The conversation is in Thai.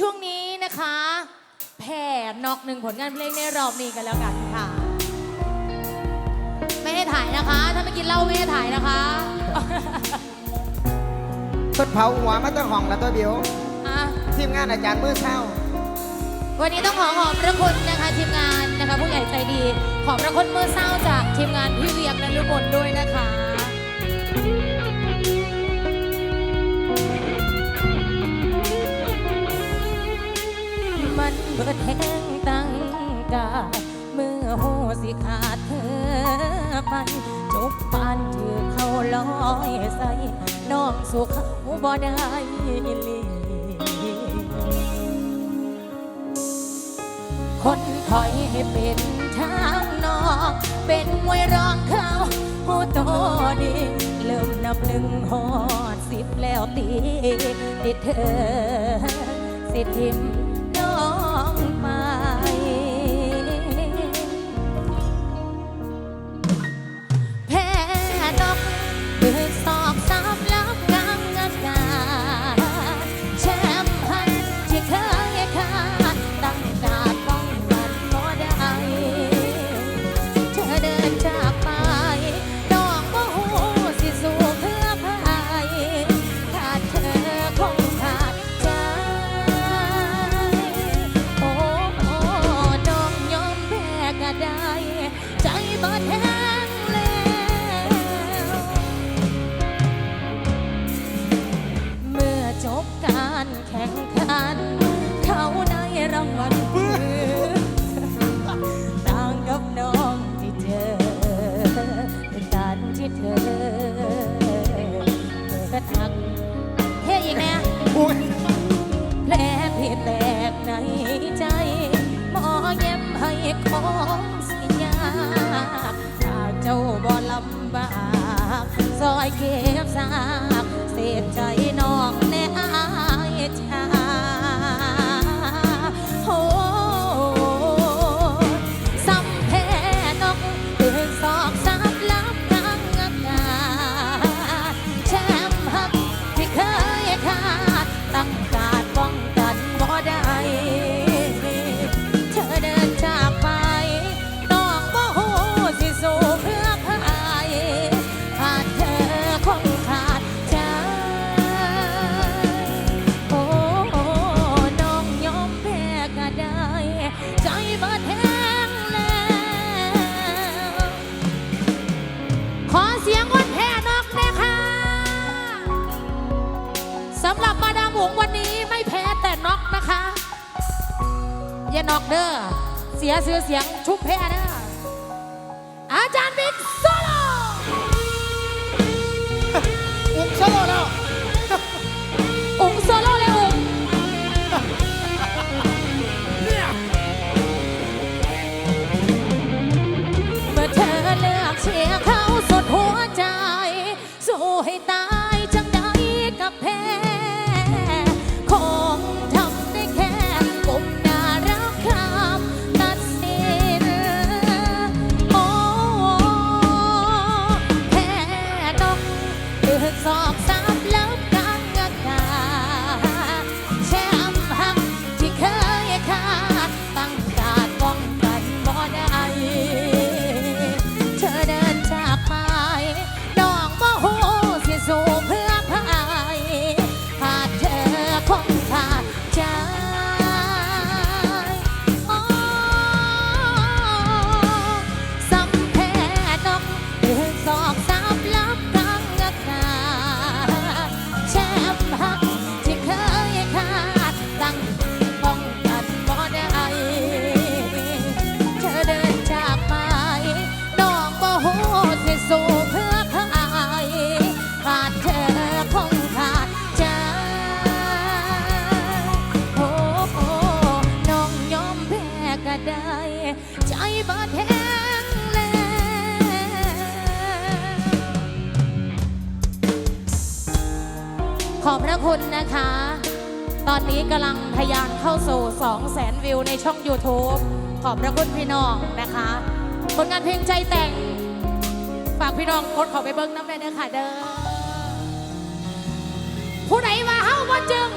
ช่วงนี้นะคะ แผ่นอกหนึ่งผลงานเพลงในรอบนี้กันแล้วกันค่ะ ไม่ให้ถ่ายนะคะ ถ้าไม่กินเหล้าไม่ให้ถ่ายนะคะเพิ่นเผาหัวมาตั้งห้องแล้วตัวเดียวอะทีมงานอาจารย์มือเช้า วันนี้ต้องขอขอบพระคุณนะคะ ทีมงานนะคะผู้ใหญ่ใจดี ขอบพระคุณมือเศร้าจากทีมงานพี่เวียงและลุบลด้วยนะคะ เขาบ่ได้ลีคนถอยให้เป็นทางนอก เป็นมวยรองเขาผู้โตดี เริ่มนับหนึ่งหอดสิบแล้วตีติดเธอสิทิม การแข่งขัน เขาได้รางวัลคือต่างกับน้องที่เธอเป็นการที่เธอเปิดทักเฮ้ยอีกแน่แผลที่แตกในใจ หมอเย็บให้ของสิยากถ้าเจ้าบ่ลำบากซอยเก็บซาำหรับมาดามหงวันนี้ไม่แพ้แต่น็อกนะคะอย่าน็อกเด้อเสียเสือเสียงชุบแพ้เด้ออาจารย์บิ๊ก ได้ ใจบ่แห้งแล้วขอบพระคุณนะคะ ตอนนี้กำลังทะยานเข้าสู่2แสนวิวในช่อง YouTube ขอบพระคุณพี่น้องนะคะผลงานเพลงใจแต่ง ฝากพี่น้องกดขอไปเบิ้งน้ำเลยนะคะเด้อผู้ใดว่าเฮาว่าจึง